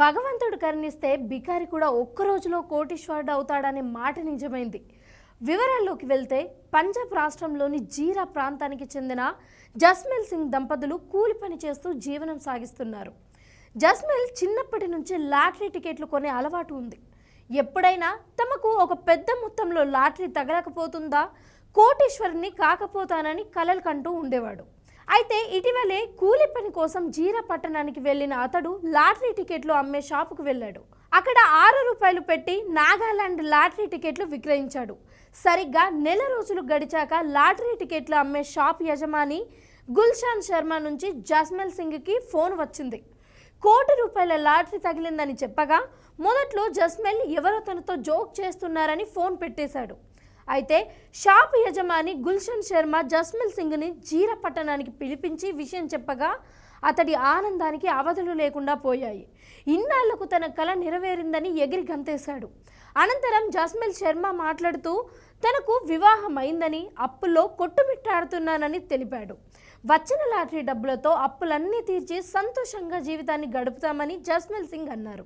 భగవంతుడు కరుణిస్తే బికారి కూడా ఒక్క రోజులో కోటీశ్వరుడు అవుతాడనే మాట నిజమైంది. వివరాల్లోకి వెళ్తే పంజాబ్ రాష్ట్రంలోని జీరా ప్రాంతానికి చెందిన జస్మిల్ సింగ్ దంపతులు కూలి పని చేస్తూ జీవనం సాగిస్తున్నారు. జస్మిల్ చిన్నప్పటి నుంచి లాటరీ టికెట్లు కొనే అలవాటు ఉంది. ఎప్పుడైనా తమకు ఒక పెద్ద మొత్తంలో లాటరీ తగలకపోతుందా? కోటీశ్వరుని కాకపోతానని కలలు కంటూ ఉండేవాడు. అయితే ఇటీవలే కూలి పని కోసం జీరా పట్టణానికి వెళ్ళిన అతడు లాటరీ టికెట్లు అమ్మే షాపుకు వెళ్ళాడు. అక్కడ ఆరు రూపాయలు పెట్టి నాగాలాండ్ లాటరీ టికెట్లు విక్రయించాడు. సరిగ్గా నెల రోజులు గడిచాక లాటరీ టికెట్లు అమ్మే షాప్ యజమాని గుల్షాన్ శర్మ నుంచి జస్మల్ సింగ్కి ఫోన్ వచ్చింది. కోటి రూపాయల లాటరీ తగిలిందని చెప్పగా మొదట్లో జస్మెల్ ఎవరో తనతో జోక్ చేస్తున్నారని ఫోన్ పెట్టేశాడు. అయితే షాప్ యజమాని గుల్షన్ శర్మ జస్మిల్ సింగ్ని జీర పట్టణానికి పిలిపించి విషయం చెప్పగా అతడి ఆనందానికి అవధులు లేకుండా పోయాయి. ఇన్నాళ్ళకు తన కళ నెరవేరిందని ఎగిరి గంతేశాడు. అనంతరం జస్మిల్ శర్మ మాట్లాడుతూ తనకు వివాహం అయిందని అప్పుల్లో కొట్టుమిట్టాడుతున్నానని తెలిపాడు. వచ్చిన లాటరీ డబ్బులతో అప్పులన్నీ తీర్చి సంతోషంగా జీవితాన్ని గడుపుతామని జస్మిల్ సింగ్ అన్నారు.